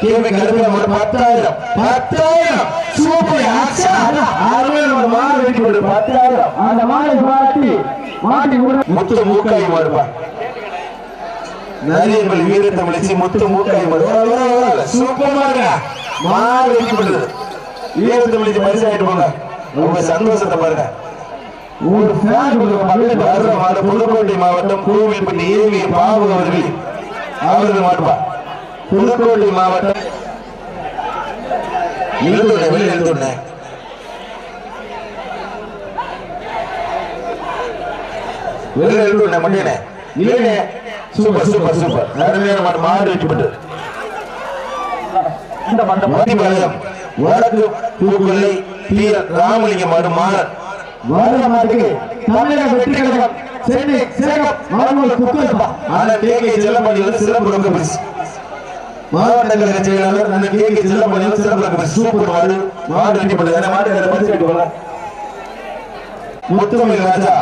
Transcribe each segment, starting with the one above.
கேமை கருப்பில ஒரு பத்தாயிரம். பத்தாயிரம். சூப்பர். அருமையான ஒரு மாடு வெட்டி ஒரு பத்தாயிரம். அந்த மாலை பாட்டி மாட்டி கூட முத்து மூக்காய் மாடுப்பா நரியர்கள் வீரத்தமிழிச்சு முத்து மூக்காய் மாடு வர, வர, வர. சூப்பர் மாடுங்க மாடு வெட்டி பண்ணுது வீரத்தமிழிச்சு பரிசு ஆயிட்டு போங்க. உங்க சந்தோஷத்தை பாருங்க. ஒரு ஃபேன் கொடுக்க பக்கத்துல வர்ற மாடு புதுக்கோட்டை மாவட்டம் கோவில்பட்டி ஏவி பாபு அவர்கள் அவர்கள் மாட்டுப்பா புதுக்கோட்டை மாவட்டம் சூப்பர் சூப்பர் சூப்பர் அருமையான மாடு வச்சுப்பட்டு இந்த மண்டபம். வடக்கு பூக்கொல்லை பி ராமலிங்க மாடு மாறன். வர்ற மாட்டுக்கு தமிழக வெற்றி கழகம். சென்னை சேகம் மரங்கள் குக்கர்பா ஆனால் கே கே செல்லப்பள்ளி வந்து சிறப்பு பரிசு. மாவட்ட கழக செயலாளர் அண்ணன் கே கே செல்லப்பள்ளி வந்து சிறப்பு சூப்பர் மாடு மாடு வெட்டி பண்ணுது அந்த மாடு அந்த பரிசு கட்டி போல ராஜா.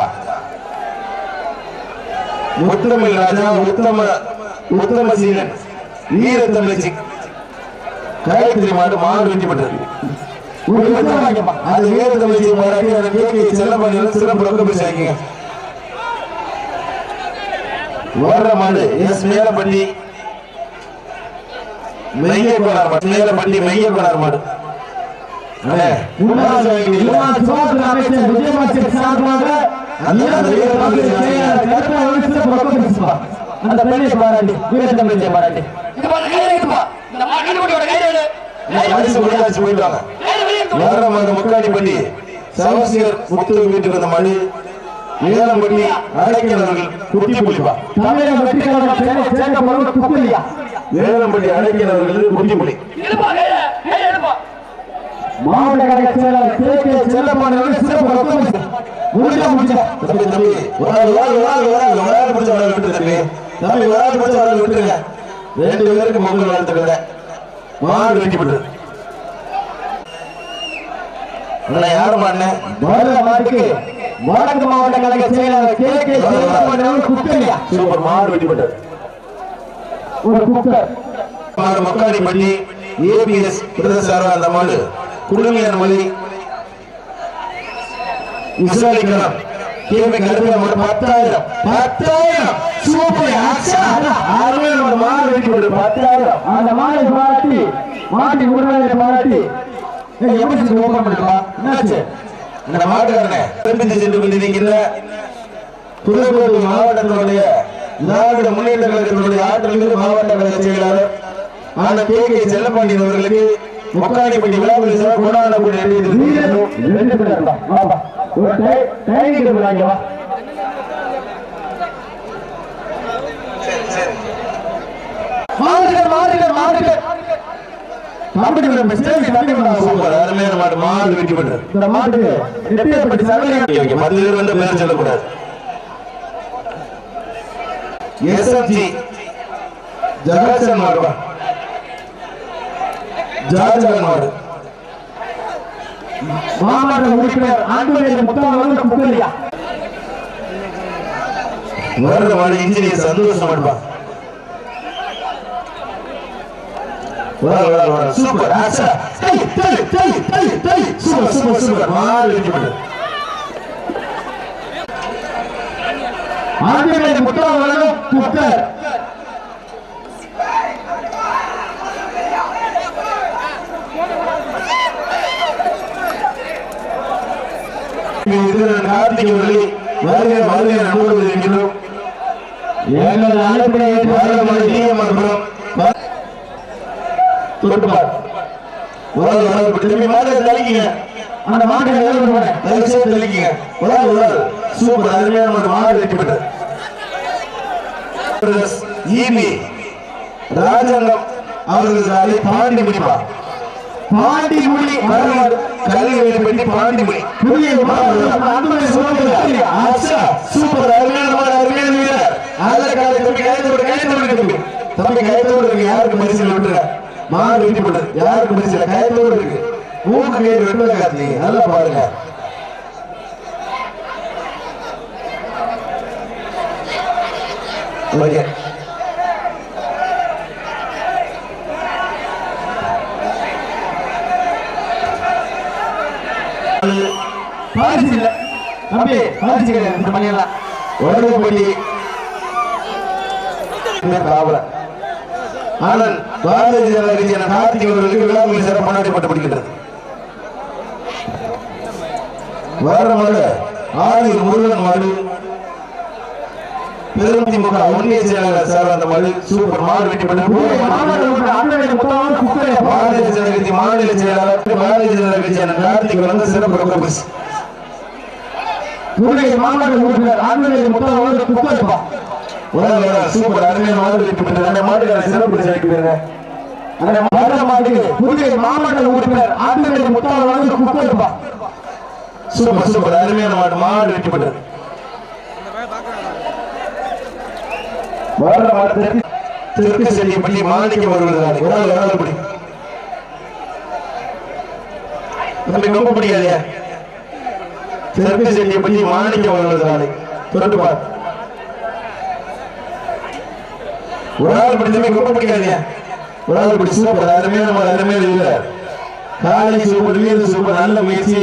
முத்தமிழ் ராஜா உத்தம உத்தம சீலன் வீர காயத்ரி மாடு மாடு வெட்டி பண்ணது அது வீர தமிழச்சி மாடு அந்த கே கே செல்லப்பள்ளி சிறப்பு ரொக்க வர்ற மாடு எஸ் மேலப்பள்ளி மெய்ய கோனார் மாடு மாடு. அண்ணே, முன்னாள் முன்னாள் சுகாதார அமைச்சர் விஜயபாஸ்கர் சார்பாக அந்த பெண்ணை பாராட்டி பாராட்டி. போயிட்டு வாங்க. வர்ற மாடு முக்காடிப்பட்டி சவசியர் முத்து வீட்டுக்கு வந்த மாடு மேலம்பட்டி அடைக்கிறவர்கள் குட்டி புலிப்பா தமிழக வெற்றி கழகம் சென்னை சேகம் வேலம்பட்டி அடைக்கிறவர்கள் குட்டி புலி மாவட்ட கழக செயலாளர் கே கே செல்லப்பாடி அவர்கள் சிறப்பு பேசுவா முடிஞ்சா முடிஞ்சா. தம்பி தம்பி ஆள் ஒரு ஆள் பிடிச்ச ஒரு ஆள் விட்டு தம்பி. தம்பி பிடிச்ச ஒரு ஆள் விட்டுருங்க. ரெண்டு பேருக்கு பொங்கல் வாழ்த்துக்கள் மாடு வெட்டி விட்டு யாரும் பண்ணேன் வர்ற மாட்டுக்கு வடக்கு மாவட்ட கழக செயலாளர் கே கே செல்லப்பாடி அவர்கள் குக்கலியா சூப்பர் மாடு வெட்டி விட்டு ஒரு குக்கர் மாடு மக்காடி பள்ளி ஏபிஎஸ் பிரதேசாரா அந்த மாடு. குடுமையான மொழி. இஸ்ராலிக்கலாம் கேபி கருப்பில மாடு பத்தாயிரம். பத்தாயிரம். சூப்பர். அருமையான ஒரு மாடு வெட்டி விட்டு பத்தாயிரம். அந்த மாலை பாராட்டி மாட்டி உடனே பாராட்டி ஏய், எப்படி செஞ்சு ஓபன் பண்ணிருப்பா என்னாச்சு? இந்த மாட்டுக்காரனே. திருப்பி சென்று கொண்டிருக்கின்ற புதுக்கோட்டை மாவட்டத்தினுடைய திராவிட முன்னேற்ற கழகத்தினுடைய ஆற்றல் மாவட்ட கழக செயலாளர் ஆன கே கே செல்லப்பாண்டியன் அவர்களுக்கு மொக்காடிப்பட்டி விழாவில் சிறப்பு கொண்டாடக்கூடிய மாடு மாடு வெட்டி பண்ணது இந்த மாட்டுக்கு ரெட்டியார்பட்டி சரவணன் பத்து பேர் வந்து பேர் சொல்லக்கூடாது. எஸ்எம்ஜி ஜகாசன் மாடு ஜாஜகன் மாடு மாவட்ட உறுப்பினர் ஆண்டுடைய முத்தாளர் முக்கலியா வருட மாடு இன்ஜினியர் சந்தோஷம் மாடுப்பா சூப்பர். ஆசா டேய் டேய் டேய் டேய் சூப்பர் சூப்பர் சூப்பர். மாடு பண்ணது ஆண்டுடைய முத்தாளர் குக்கர் கார்த்திகை அவர்களே வருக வருக நம்புவது இருக்கின்றோம் எங்கள் அழைப்பினை தள்ளிக்கிங்க. அந்த மாட்டை தள்ளிக்கிங்க. சூப்பர் அருமையான ஒரு மாடு வெட்டிவிட்டது இபி ராஜாங்கம் அவர்களுக்கு பாண்டி முடிப்பா பாண்டி மொழி வரலாறு கல்வி வெளிப்பட்டி பாண்டி முடி புதிய சூப்பர் அருமையான அருமையான வீரர். நல்ல காலை தம்பி கைத்து விடு கைத்து விடு தம்பி. தம்பி கைத்து விடுங்க யாருக்கு பரிசில் விட்டுற மாடு வெட்டி போட்டு யாருக்கு பரிசில் கைத்து விடு இருக்கு. மூக்கு கையில் நல்லா பாருங்க. semuanya. பாரிசு இல்ல தம்பி பாரிசு கிடையாது இந்த மணி எல்லாம் முதல்ல ஆறு முருகன் மகள் பெருமதிமுக ஒன்றிய செயலாளர் சார் அந்த மாடு சூப்பர் மாடு முத்தான குக்கரை பாரதிய ஜனதா கட்சி மாநில செயலாளர் பாரதிய ஜனதா கட்சியான கார்த்திக் வந்து சிறப்பு ரொக்க புதுகை மாவட்ட உறுப்பினர் முத்தான குக்கர் உடல் உடல் சூப்பர் அருமையான மாடு வெற்றி பெற்று அந்த மாட்டுக்கான சிறப்பு போயிருங்க. அந்த மதுரை மாட்டுக்கு புதுகை மாவட்ட உறுப்பினர் அண்ணன் முத்தான குக்கர் சூப்பர் சூப்பர் அருமையான மாடு மாடு பெற்றது வர்ற மாடு தெற்கு செடியப்பள்ளி மாணிக்கம் வருவதாலே ஒரு நாள் ஒரு படி. தம்பி ரொம்ப பிடிக்காதே தெற்கு செடியப்பள்ளி மாணிக்கம் வருவதாலே தொட்டு பார். ஒரு நாள் படி தம்பி ரொம்ப பிடிக்காதே ஒரு நாள் படி சூப்பர். அருமையான அருமையான வீரர் காலை சூப்பர் வீரர் சூப்பர் நல்ல முயற்சி.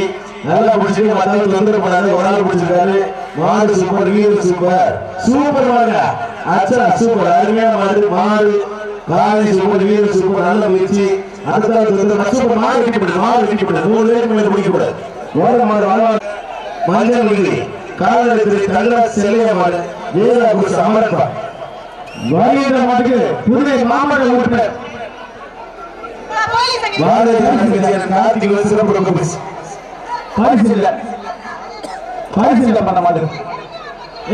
நல்லா பிடிச்சிருக்கு மத்தவங்க தொந்தரவு பண்ணாது ஒரு நாள் பிடிச்சிருக்காரு. மாடு சூப்பர் வீரர் சூப்பர். சூப்பர் மாடு அச்சா சூப்பர் அருமையான மாதிரி மாறு காலை சூப்பர் வீரர் சூப்பர் நல்ல முயற்சி. அடுத்த சூப்பர் மாறு வெட்டிப்பட்டது மாறு வெட்டிப்பட்டது மூணு பேருக்கு மேல பிடிக்க ஓர மாறு வாழ்வார் மஞ்சள் விருது காலத்தில் தங்கராஜ் செல்லைய மாறு வீரா குருசு அமரப்பா வருகிற மாட்டுக்கு புதுவை மாமல்ல உறுப்பினர். பாரதிய சிறப்பு ரொக்க பரிசு பரிசு பரிசு இல்ல பண்ண மாட்டேன்.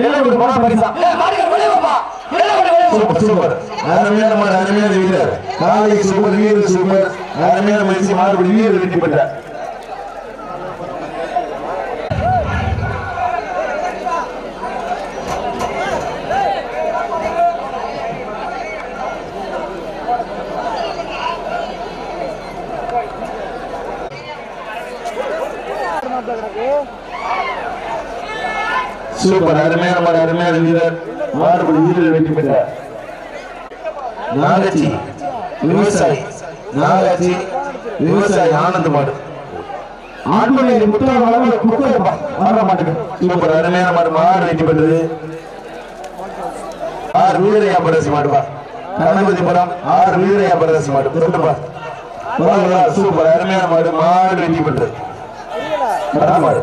ஏழு போன பரிசா? சூப்பர் சூப்பர் அருமையான மாடு அருமையான வீரர் காலை சூப்பர் வீரர் சூப்பர் அருமையான மனுஷன் மாறுபடி வீரர் வெற்றி பெற்றார் சூப்பர் அருமையான மாடு அருமையான வீரர். மாடுபடி வீரர் வெற்றி பெற்றார் நாகச்சி விவசாயி நாகாச்சி விவசாயி ஆனந்த மாடு. ஆண்மனை முத்தான வளர்ந்த குக்கர் வர மாட்டேன் சூப்பர் அருமையான மாடு மாடு வெற்றி பெற்றது. ஆறு வீரையா பரசி மாடுப்பா கணபதிபுரம் ஆறு வீரையா பரசி மாடு. சொல்லுப்பா சூப்பர் அருமையான மாடு மாடு வெற்றி பெற்றது. மாடு.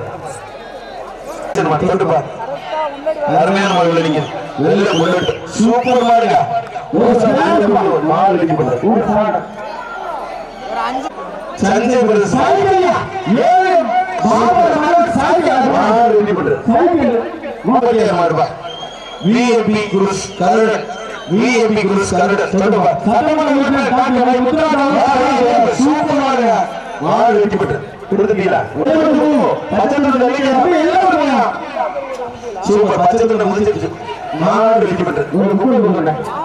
சொல்லுப்பா அருமையான மாடு விளைவிங்க வெள்ள முள்ளட்டு சூப்பர் மாடுங்க மாடு வெற்றி பெற்றது சஞ்சய் பிரதேச் ஏழு மாவட்ட மலர் சாய்கள் மாடு வெற்றி பெற்றது சாய்கள் மூப்பதியார் மாடுப்பா விஏபி குருஸ் கருடன் விஏபி குருஸ் கருடன் சொல்லுப்பா சட்டமன்ற உறுப்பினர் டாக்டர் முத்துராமன் சூப்பர் மாடுங்க மாடு வெற்றி பெற்றது கொடுத்துட்டீங்களா சூப்பர் பச்சை துண்டை முடிச்சிருச்சு மாடு வெற்றி பெற்றது